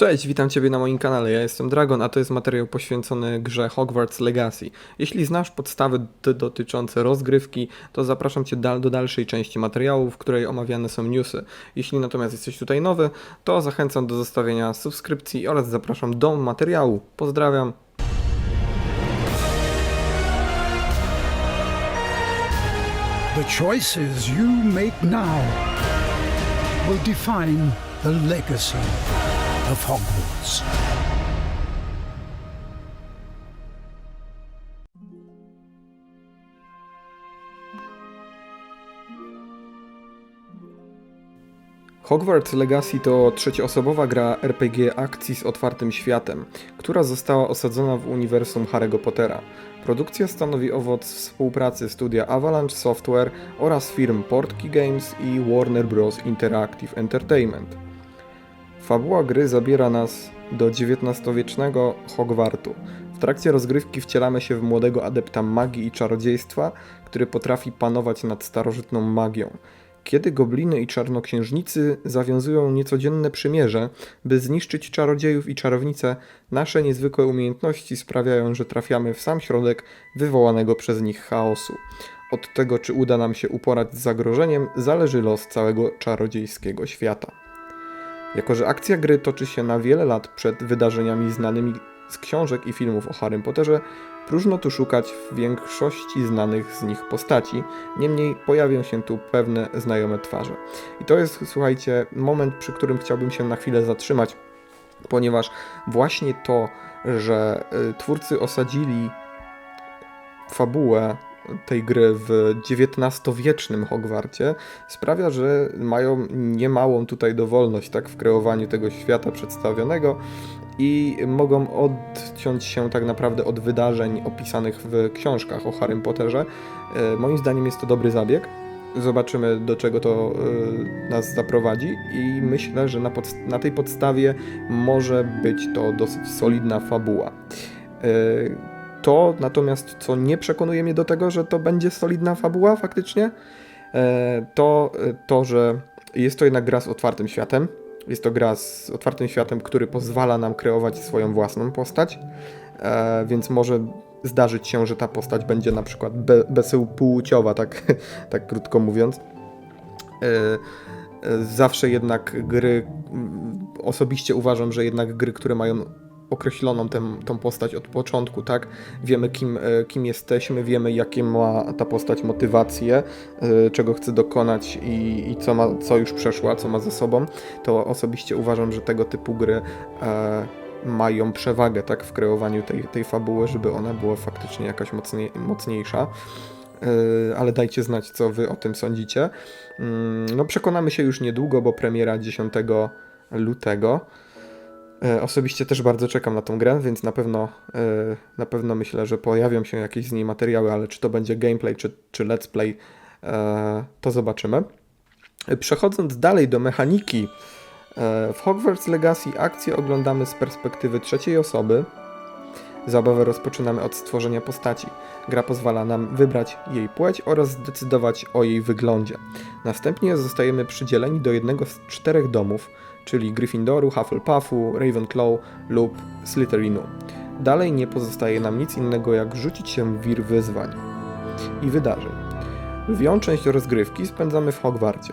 Cześć, witam Ciebie na moim kanale. Ja jestem Dragon, a to jest materiał poświęcony grze Hogwarts Legacy. Jeśli znasz podstawy dotyczące rozgrywki, to zapraszam Cię do dalszej części materiału, w której omawiane są newsy. Jeśli natomiast jesteś tutaj nowy, to zachęcam do zostawienia subskrypcji oraz zapraszam do materiału. Pozdrawiam. The choices you make now will define the legacy of Hogwarts. Hogwarts Legacy to trzecioosobowa gra RPG akcji z otwartym światem, która została osadzona w uniwersum Harry'ego Pottera. Produkcja stanowi owoc współpracy studia Avalanche Software oraz firm Portkey Games i Warner Bros. Interactive Entertainment. Fabuła gry zabiera nas do XIX-wiecznego Hogwartu. W trakcie rozgrywki wcielamy się w młodego adepta magii i czarodziejstwa, który potrafi panować nad starożytną magią. Kiedy gobliny i czarnoksiężnicy zawiązują niecodzienne przymierze, by zniszczyć czarodziejów i czarownice, nasze niezwykłe umiejętności sprawiają, że trafiamy w sam środek wywołanego przez nich chaosu. Od tego, czy uda nam się uporać z zagrożeniem, zależy los całego czarodziejskiego świata. Jako, że akcja gry toczy się na wiele lat przed wydarzeniami znanymi z książek i filmów o Harrym Potterze, próżno tu szukać w większości znanych z nich postaci, niemniej pojawią się tu pewne znajome twarze. I to jest, słuchajcie, moment, przy którym chciałbym się na chwilę zatrzymać, ponieważ właśnie to, że y, twórcy osadzili fabułę tej gry w XIX-wiecznym Hogwarcie sprawia, że mają niemałą tutaj dowolność tak w kreowaniu tego świata przedstawionego i mogą odciąć się tak naprawdę od wydarzeń opisanych w książkach o Harrym Potterze. E, Moim zdaniem jest to dobry zabieg. Zobaczymy, do czego to e, nas zaprowadzi, i myślę, że na, na tej podstawie może być to dosyć solidna fabuła. To natomiast, co nie przekonuje mnie do tego, że to będzie solidna fabuła faktycznie, e, to e, to, że jest to jednak gra z otwartym światem. Jest to gra z otwartym światem, który pozwala nam kreować swoją własną postać, e, więc może zdarzyć się, że ta postać będzie na przykład be, bezpłciowa, tak, tak krótko mówiąc. Zawsze jednak gry, mm, osobiście uważam, że jednak gry, które mają określoną tę, tą postać od początku, tak? Wiemy, kim, e, kim jesteśmy, wiemy, jakie ma ta postać motywacje, e, czego chce dokonać i, i co, ma, co już przeszła, co ma za sobą, to osobiście uważam, że tego typu gry e, mają przewagę, tak? W kreowaniu tej, tej fabuły, żeby ona była faktycznie jakaś mocniej, mocniejsza. E, ale dajcie znać, co wy o tym sądzicie. Mm, No, przekonamy się już niedługo, bo premiera 10 lutego. E, Osobiście też bardzo czekam na tą grę, więc na pewno, e, na pewno myślę, że pojawią się jakieś z niej materiały, ale czy to będzie gameplay, czy, czy let's play, e, to zobaczymy. Przechodząc dalej do mechaniki, w Hogwarts Legacy akcję oglądamy z perspektywy trzeciej osoby. Zabawę rozpoczynamy od stworzenia postaci. Gra pozwala nam wybrać jej płeć oraz zdecydować o jej wyglądzie. Następnie zostajemy przydzieleni do jednego z czterech domów, czyli Gryffindoru, Hufflepuffu, Ravenclaw lub Slytherinu. Dalej nie pozostaje nam nic innego jak rzucić się w wir wyzwań i wydarzeń. Lwią część rozgrywki spędzamy w Hogwarcie.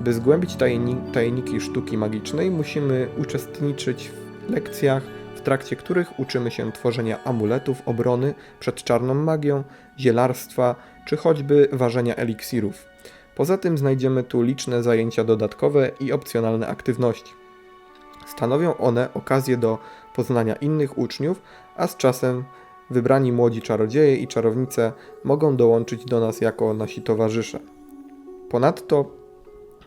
By zgłębić tajni- tajniki sztuki magicznej, musimy uczestniczyć w lekcjach, w trakcie których uczymy się tworzenia amuletów obrony przed czarną magią, zielarstwa czy choćby ważenia eliksirów. Poza tym znajdziemy tu liczne zajęcia dodatkowe i opcjonalne aktywności. Stanowią one okazję do poznania innych uczniów, a z czasem wybrani młodzi czarodzieje i czarownice mogą dołączyć do nas jako nasi towarzysze. Ponadto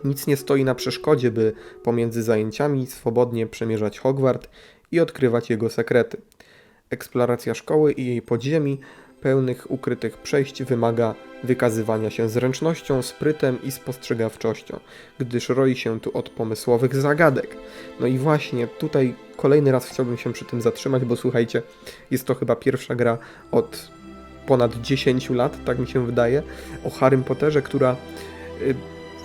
nic nie stoi na przeszkodzie, by pomiędzy zajęciami swobodnie przemierzać Hogwart i odkrywać jego sekrety. Eksploracja szkoły i jej podziemi, pełnych ukrytych przejść, wymaga wykazywania się zręcznością, sprytem i spostrzegawczością, gdyż roi się tu od pomysłowych zagadek. No i właśnie tutaj kolejny raz chciałbym się przy tym zatrzymać, bo słuchajcie, jest to chyba pierwsza gra od ponad 10 lat, tak mi się wydaje, o Harrym Potterze, która y,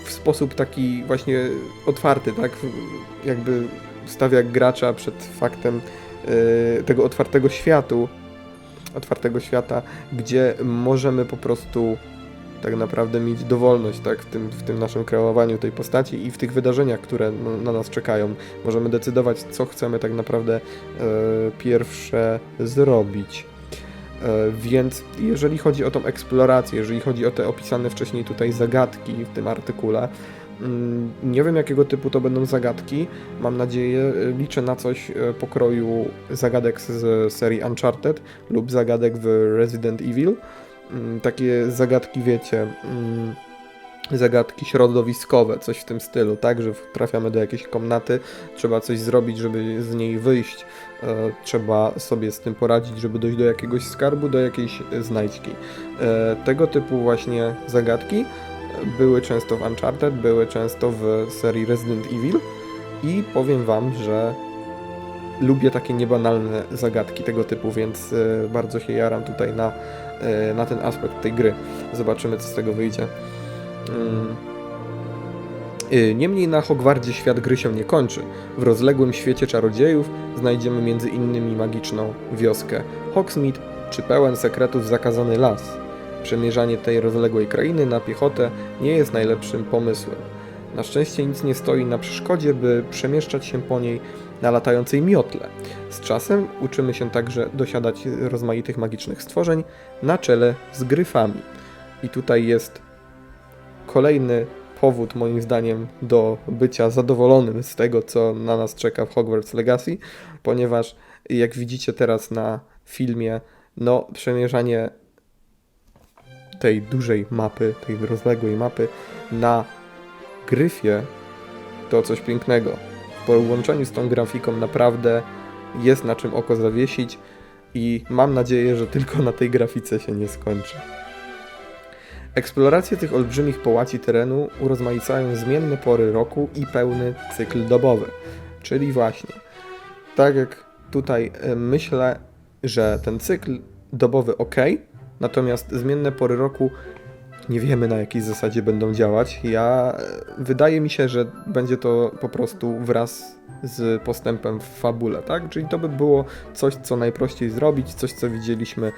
w sposób taki właśnie otwarty, tak, jakby stawia gracza przed faktem e, tego otwartego światu, otwartego świata, gdzie możemy po prostu tak naprawdę mieć dowolność tak, w, tym, w tym naszym kreowaniu tej postaci i w tych wydarzeniach, które no, na nas czekają. Możemy decydować, co chcemy tak naprawdę e, pierwsze zrobić. E, Więc jeżeli chodzi o tą eksplorację, jeżeli chodzi o te opisane wcześniej tutaj zagadki w tym artykule, nie wiem jakiego typu to będą zagadki. Mam nadzieję, e, liczę na coś e, pokroju zagadek z serii Uncharted lub zagadek w Resident Evil. Mm, Takie zagadki, wiecie, mm, zagadki środowiskowe, coś w tym stylu, tak, że trafiamy do jakiejś komnaty, trzeba coś zrobić, żeby z niej wyjść, e, trzeba sobie z tym poradzić, żeby dojść do jakiegoś skarbu, do jakiejś znajdźki. E, tego typu właśnie zagadki były często w Uncharted, były często w serii Resident Evil i powiem Wam, że lubię takie niebanalne zagadki tego typu, więc e, bardzo się jaram tutaj na, e, na ten aspekt tej gry. Zobaczymy, co z tego wyjdzie. Mm. Y, Niemniej na Hogwardzie świat gry się nie kończy. W rozległym świecie czarodziejów znajdziemy między innymi magiczną wioskę Hogsmeade czy pełen sekretów zakazany las. Przemierzanie tej rozległej krainy na piechotę nie jest najlepszym pomysłem. Na szczęście nic nie stoi na przeszkodzie, by przemieszczać się po niej na latającej miotle. Z czasem uczymy się także dosiadać rozmaitych magicznych stworzeń na czele z gryfami. I tutaj jest kolejny powód, moim zdaniem, do bycia zadowolonym z tego, co na nas czeka w Hogwarts Legacy, ponieważ jak widzicie teraz na filmie, no, przemierzanie tej dużej mapy, tej rozległej mapy na gryfie to coś pięknego. W połączeniu z tą grafiką naprawdę jest na czym oko zawiesić i mam nadzieję, że tylko na tej grafice się nie skończy. Eksploracje tych olbrzymich połaci terenu urozmaicają zmienne pory roku i pełny cykl dobowy. Czyli właśnie, tak jak tutaj e, myślę, że ten cykl dobowy ok, natomiast zmienne pory roku nie wiemy na jakiej zasadzie będą działać. Ja e, wydaje mi się, że będzie to po prostu wraz z postępem w fabule, tak? Czyli to by było coś, co najprościej zrobić, coś, co widzieliśmy e,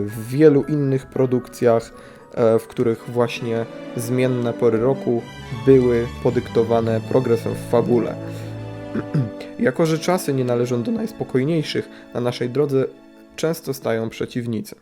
w wielu innych produkcjach, e, w których właśnie zmienne pory roku były podyktowane progresem w fabule. jako, że czasy nie należą do najspokojniejszych, na naszej drodze często stają przeciwnicy.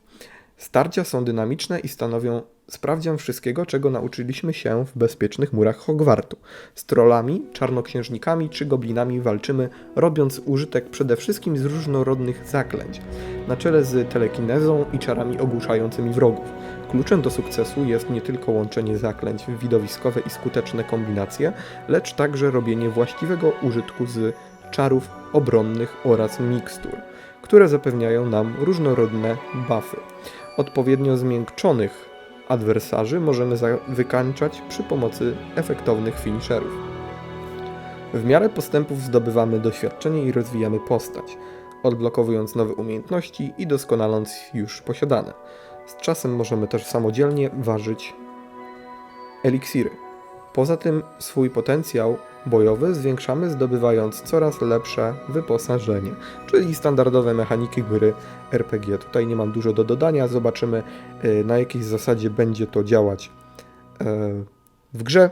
Starcia są dynamiczne i stanowią sprawdzian wszystkiego, czego nauczyliśmy się w bezpiecznych murach Hogwartu. Z trollami, czarnoksiężnikami czy goblinami walczymy, robiąc użytek przede wszystkim z różnorodnych zaklęć, na czele z telekinezą i czarami ogłuszającymi wrogów. Kluczem do sukcesu jest nie tylko łączenie zaklęć w widowiskowe i skuteczne kombinacje, lecz także robienie właściwego użytku z czarów obronnych oraz mikstur, które zapewniają nam różnorodne buffy. Odpowiednio zmiękczonych adwersarzy możemy za- wykańczać przy pomocy efektownych finisherów. W miarę postępów zdobywamy doświadczenie i rozwijamy postać, odblokowując nowe umiejętności i doskonaląc już posiadane. Z czasem możemy też samodzielnie ważyć eliksiry. Poza tym swój potencjał bojowy zwiększamy zdobywając coraz lepsze wyposażenie, czyli standardowe mechaniki gry RPG. Tutaj nie mam dużo do dodania, zobaczymy y, na jakiej zasadzie będzie to działać e, w grze.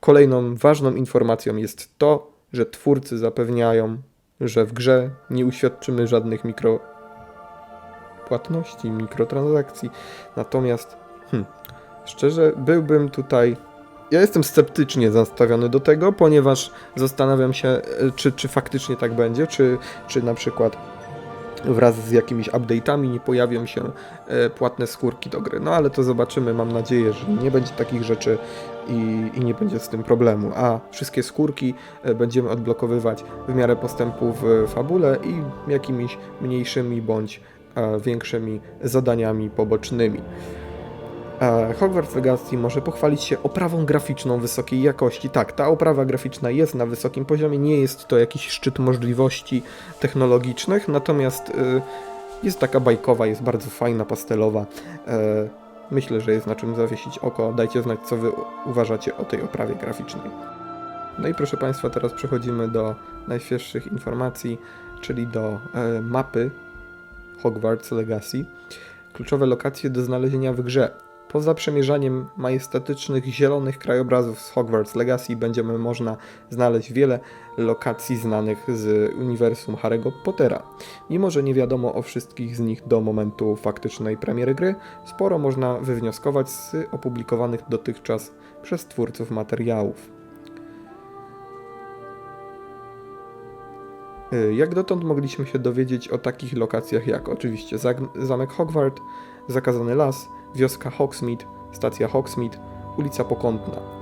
Kolejną ważną informacją jest to, że twórcy zapewniają, że w grze nie uświadczymy żadnych mikropłatności, mikrotransakcji. Natomiast, hmm, szczerze, byłbym tutaj. Ja jestem sceptycznie nastawiony do tego, ponieważ zastanawiam się, e, czy, czy faktycznie tak będzie, czy, czy na przykład wraz z jakimiś update'ami nie pojawią się e, płatne skórki do gry. No ale to zobaczymy. Mam nadzieję, że nie będzie takich rzeczy i, i nie będzie z tym problemu. A wszystkie skórki e, będziemy odblokowywać w miarę postępu w fabule i jakimiś mniejszymi bądź większymi zadaniami pobocznymi. E, Hogwarts Legacy może pochwalić się oprawą graficzną wysokiej jakości. Tak, ta oprawa graficzna jest na wysokim poziomie, nie jest to jakiś szczyt możliwości technologicznych, natomiast y, jest taka bajkowa, jest bardzo fajna, pastelowa. E, Myślę, że jest na czym zawiesić oko. Dajcie znać, co wy uważacie o tej oprawie graficznej. No i proszę Państwa, teraz przechodzimy do najświeższych informacji, czyli do e, mapy Hogwarts Legacy. Kluczowe lokacje do znalezienia w grze. Poza przemierzaniem majestatycznych zielonych krajobrazów z Hogwarts Legacy będziemy można znaleźć wiele lokacji znanych z uniwersum Harry'ego Pottera. Mimo, że nie wiadomo o wszystkich z nich do momentu faktycznej premiery gry, sporo można wywnioskować z opublikowanych dotychczas przez twórców materiałów. Jak dotąd mogliśmy się dowiedzieć o takich lokacjach jak oczywiście Zamek Hogwart, Zakazany Las, Wioska Hogsmeade, Stacja Hogsmeade, Ulica Pokątna.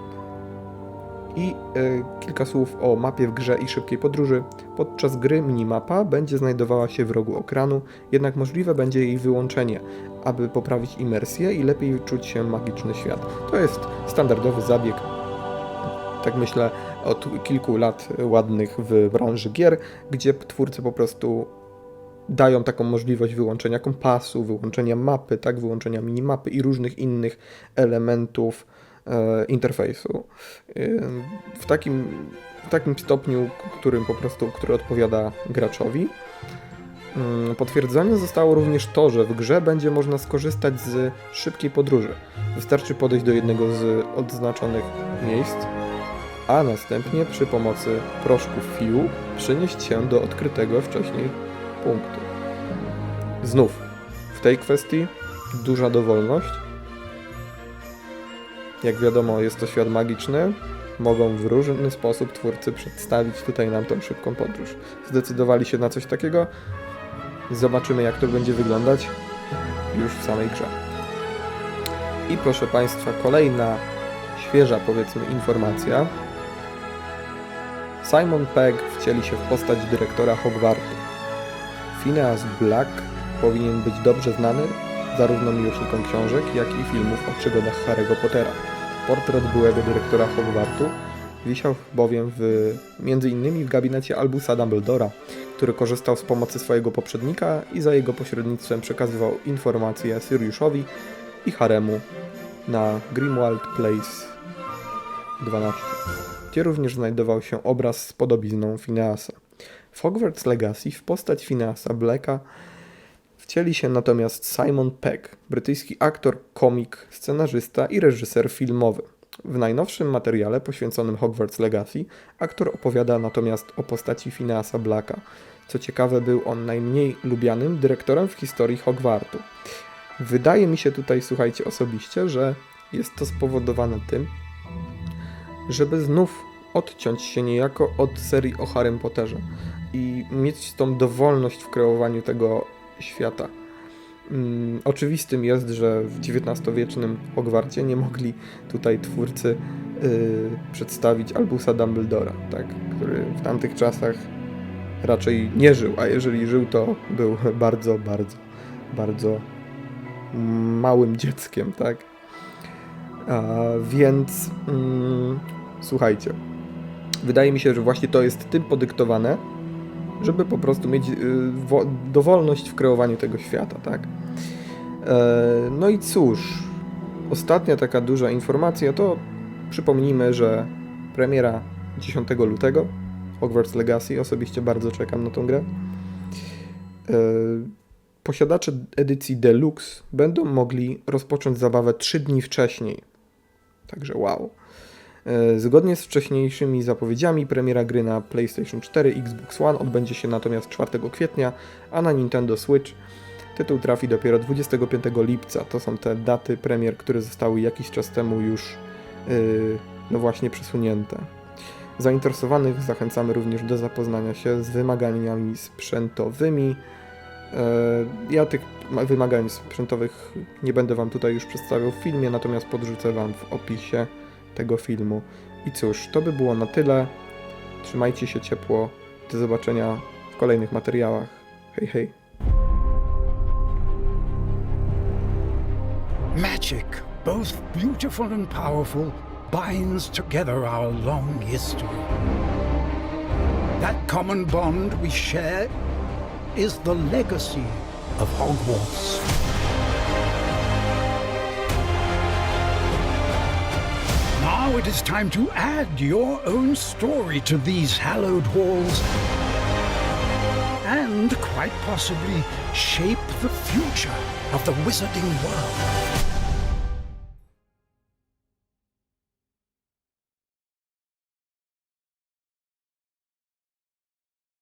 I y, kilka słów o mapie w grze i szybkiej podróży. Podczas gry minimapa będzie znajdowała się w rogu ekranu, jednak możliwe będzie jej wyłączenie, aby poprawić imersję i lepiej czuć się magiczny świat. To jest standardowy zabieg, tak myślę, od kilku lat ładnych w branży gier, gdzie twórcy po prostu dają taką możliwość wyłączenia kompasu, wyłączenia mapy, tak, wyłączenia minimapy i różnych innych elementów e, interfejsu. E, w, takim, w takim stopniu, którym po prostu, który odpowiada graczowi. Mm, Potwierdzone zostało również to, że w grze będzie można skorzystać z szybkiej podróży. Wystarczy podejść do jednego z odznaczonych miejsc, a następnie przy pomocy proszków fiu przenieść się do odkrytego wcześniej punktu. Znów, w tej kwestii duża dowolność. Jak wiadomo, jest to świat magiczny. Mogą w różny sposób twórcy przedstawić tutaj nam tą szybką podróż. Zdecydowali się na coś takiego. Zobaczymy, jak to będzie wyglądać już w samej grze. I proszę Państwa, kolejna świeża, powiedzmy, informacja. Simon Pegg wcieli się w postać dyrektora Hogwartu. Phineas Black powinien być dobrze znany zarówno miłośnikom książek, jak i filmów o przygodach Harry'ego Pottera. Portret byłego dyrektora Hogwartu wisiał bowiem w, między innymi w gabinecie Albusa Dumbledora, który korzystał z pomocy swojego poprzednika i za jego pośrednictwem przekazywał informacje Siriuszowi i Haremu na Grimwald Place 12 gdzie również znajdował się obraz z podobizną Phineasa. W Hogwarts Legacy w postać Phineasa Blacka wcieli się natomiast Simon Pegg, brytyjski aktor, komik, scenarzysta i reżyser filmowy. W najnowszym materiale poświęconym Hogwarts Legacy aktor opowiada natomiast o postaci Phineasa Blacka. Co ciekawe, był on najmniej lubianym dyrektorem w historii Hogwartu. Wydaje mi się tutaj, słuchajcie, osobiście, że jest to spowodowane tym, żeby znów odciąć się niejako od serii o Harrym Potterze i mieć tą dowolność w kreowaniu tego świata. Mm, oczywistym jest, że w XIX-wiecznym Hogwarcie nie mogli tutaj twórcy y, przedstawić Albusa Dumbledora, tak, który w tamtych czasach raczej nie żył, a jeżeli żył, to był bardzo, bardzo, bardzo małym dzieckiem, tak. A, więc mm, słuchajcie, wydaje mi się, że właśnie to jest tym podyktowane, żeby po prostu mieć y, wo- dowolność w kreowaniu tego świata, tak? E, no i cóż, ostatnia taka duża informacja to przypomnijmy, że premiera 10 lutego Hogwarts Legacy, osobiście bardzo czekam na tą grę. E, Posiadacze edycji Deluxe będą mogli rozpocząć zabawę 3 dni wcześniej. Także wow. E, Zgodnie z wcześniejszymi zapowiedziami, premiera gry na PlayStation 4 i Xbox One odbędzie się natomiast 4 kwietnia, a na Nintendo Switch tytuł trafi dopiero 25 lipca. To są te daty premier, które zostały jakiś czas temu już yy, no właśnie przesunięte. Zainteresowanych zachęcamy również do zapoznania się z wymaganiami sprzętowymi. E, Ja tych ma- wymagań sprzętowych nie będę Wam tutaj już przedstawiał w filmie, natomiast podrzucę Wam w opisie tego filmu. I cóż, to by było na tyle. Trzymajcie się ciepło. Do zobaczenia w kolejnych materiałach. Hej, hej. Magic, both beautiful and powerful, binds together our long history. That common bond we share is the legacy of Hogwarts. Now it is time to add your own story to these hallowed halls and quite possibly shape the future of the wizarding world.